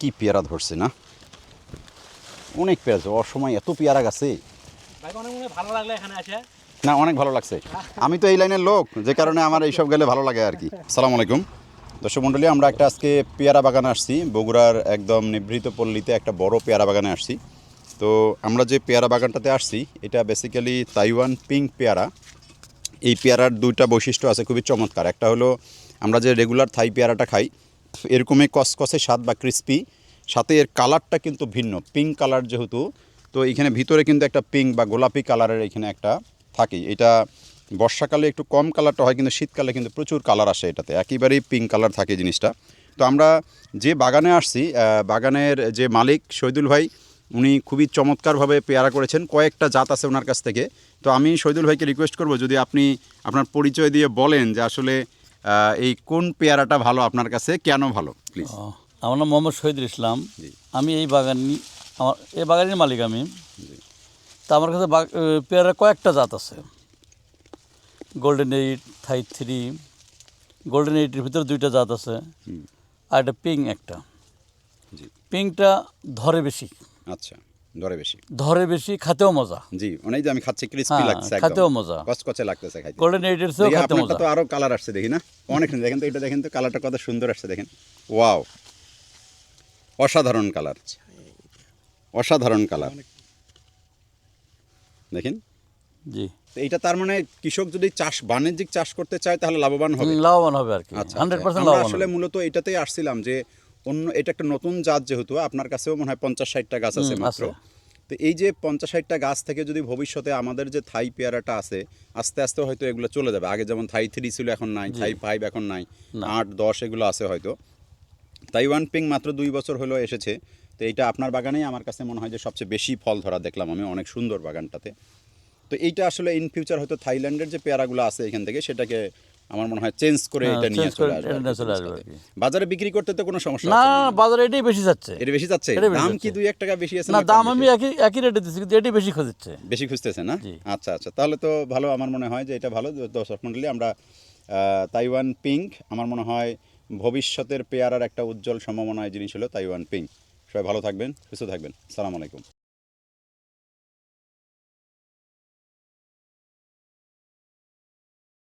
কি পেয়ারা ধরছে না? অনেক পেয়ারা অসময় এত পেয়ারা গাছে। ভালো লাগল এখানে আসে। না অনেক ভালো লাগছে। আমি তো এই লাইনের লোক যে কারণে আমার এইসব গেলে ভালো লাগে আর কি। সালাম আলাইকুম। দর্শক মণ্ডলী আমরা একটা আজকে পেয়ারা বাগানে আসছি। বগুড়ার একদম নিভৃত পল্লীতে একটা বড় পেয়ারা বাগানে আসছি। তো আমরা যে পেয়ারা বাগানটাতে আসছি এটা বেসিক্যালি তাইওয়ান পিঙ্ক পেয়ারা। এই পেয়ারার দুইটা বৈশিষ্ট্য আছে খুবই চমৎকার। একটা হলো আমরা যে রেগুলার থাই পেয়ারাটা খাই, এরকমই কসকসে স্বাদ বা ক্রিস্পি সাথে এর কালারটা কিন্তু ভিন্ন পিঙ্ক কালার যেহেতু, তো এখানে ভিতরে কিন্তু একটা পিঙ্ক বা গোলাপি কালারের এখানে একটা থাকেই। এটা বর্ষাকালে একটু কম কালারটা হয়, কিন্তু শীতকালে কিন্তু প্রচুর কালার আসে এটাতে, একেবারেই পিঙ্ক কালার থাকে জিনিসটা। তো আমরা যে বাগানে আসছি বাগানের যে মালিক শহীদুল ভাই, উনি খুবই চমৎকারভাবে পেয়ারা করেছেন, কয়েকটা জাত আছে ওনার কাছ থেকে। তো আমি শহীদুল ভাইকে রিকোয়েস্ট করব, যদি আপনি আপনার পরিচয় দিয়ে বলেন যে আসলে এই কোন পেয়ারাটা ভালো আপনার কাছে? কেন ভালো? প্লিজ আমার নাম মোহাম্মদ শহীদুল ইসলাম। আমি এই বাগানি আমার এই বাগানের মালিক আমি। তা আমার কাছে পেয়ারা কয়েকটা জাত আছে। Golden eight Thai three golden এইটের ভিতরে দুইটা জাত আছে। আর একটা পিং একটা। পিংটা ধরে বেশি। আচ্ছা। ধরে বেশি। ধরে বেশি খাতেও মজা। জি অনেক যে আমি খাচ্ছি ক্রিস্পি হ্যাঁ, লাগছে খেতেও মজা। কচকচে লাগতেছে খাইতে। গোল্ডেন খাতে মজা। তো আরও কালার আসছে দেখি না? অনেক সুন্দর। দেখেন তো এটা দেখেন তো কালারটা কত সুন্দর আসছে দেখেন। ওয়াও অসাধারণ কালার অসাধারণ কালার দেখেন। জি। এইটা তার মানে কৃষক যদি চাষ বাণিজ্যিক চাষ করতে চায় তাহলে লাভবান হবে। লাভবান হবে আর কি। আচ্ছা হান্ড্রেড আচ্ছা। পার্সেন্ট আসলে মূলত এটাতেই আসছিলাম যে অন্য এটা একটা নতুন জাত যেহেতু আপনার কাছেও মনে হয় পঞ্চাশ ষাটটা গাছ আছে মাত্র। তো এই যে পঞ্চাশ ষাটটা গাছ থেকে যদি ভবিষ্যতে আমাদের যে থাই পেয়ারাটা আছে আস্তে আস্তে হয়তো এগুলো চলে যাবে। আগে যেমন থাই থ্রি ছিল এখন নাই। থাই ফাইভ এখন নাই। আট দশ এগুলো আছে হয়তো। তাইওয়ান পিং মাত্র দুই বছর হলো এসেছে। তো এইটা আপনার বাগানেই আমার কাছে মনে হয় যে সবচেয়ে বেশি ফল ধরা দেখলাম আমি অনেক সুন্দর বাগানটাতে। তো এইটা আসলে ইন ফিউচার হয়তো থাইল্যান্ডের যে পেয়ারাগুলো আছে এখান থেকে সেটাকে আমার মনে হয় চেঞ্জ করে হ্যাঁ, এটা নিয়ে চলে আসবে চলে আসবে। বাজারে বিক্রি করতে তো কোনো সমস্যা না বাজারে এটাই বেশি যাচ্ছে। এটা বেশি যাচ্ছে? দাম কি দুই এক টাকা বেশি আছে না দাম আমি একই একই রেটে দিচ্ছি কিন্তু এটাই বেশি খুঁজছে। বেশি খুঁজতেছে না? আচ্ছা আচ্ছা তাহলে তো ভালো আমার মনে হয় যে এটা ভালো। দর্শক মন্ডলী আমরা তাইওয়ান পিঙ্ক আমার মনে হয় ভবিষ্যতের পেয়ারার একটা উজ্জ্বল সম্ভাবনায় জিনিস হলো তাইওয়ান পিঙ্ক। সবাই ভালো থাকবেন সুস্থ থাকবেন। সালাম আলাইকুম।